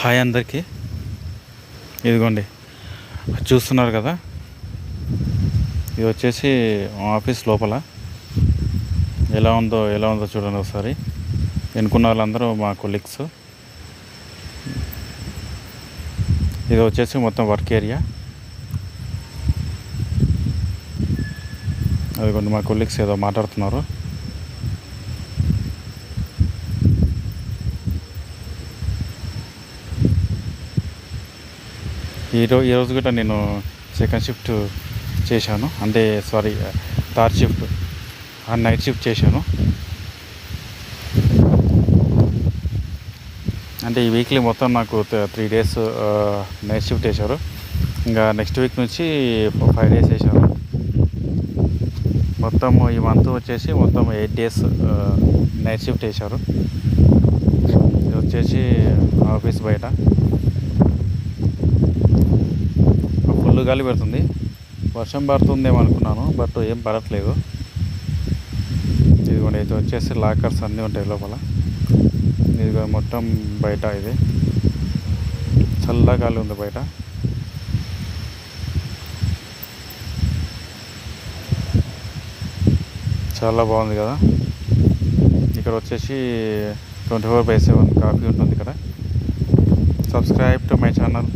Hi అందరికీ. ఇదిగోండి చూస్తున్నారు కదా? ఇది వచ్చేసి ఆఫీస్ లోపల. ఎలా ఉందో ఎలా ఉందో చూడండి ఒకసారి. ఎన్నుకున్న వాళ్ళందరూ మా కొలీగ్స్. ఇది వచ్చేసి మొత్తం వర్క్ ఏరియా. అదిగోండి మా కొలీగ్స్ ఏదో మాట్లాడుతున్నారు. ఈరోజు ఈరోజు కూడా నేను సెకండ్ షిఫ్ట్ చేశాను. అంటే సారీ థర్డ్ షిఫ్ట్ ఆ నైట్ షిఫ్ట్ చేశాను. అంటే ఈ వీక్లీ మొత్తం నాకు త్రీ డేస్ నైట్ షిఫ్ట్ వేశారు ఇంకా నెక్స్ట్ వీక్ నుంచి ఫైవ్ డేస్ వేశారు మొత్తం ఈ మంత్ వచ్చేసి మొత్తం ఎయిట్ డేస్ నైట్ షిఫ్ట్ వేశారు ఇది వచ్చేసి ఆఫీస్ బయట. ఫుల్ గాలి పెడుతుంది. వర్షం పడుతుందేమో అనుకున్నాను బట్ ఏం పడట్లేదు. ఇదిగోండి అయితే వచ్చేసి లాకర్స్ అన్నీ ఉంటాయి లోపల. ఇదిగో మొత్తం బయట ఇది. చల్ల గాలి ఉంది బయట. చాలా బాగుంది కదా. ఇక్కడ వచ్చేసి twenty four by seven coffee ఉంటుంది ఇక్కడ. Subscribe to my channel.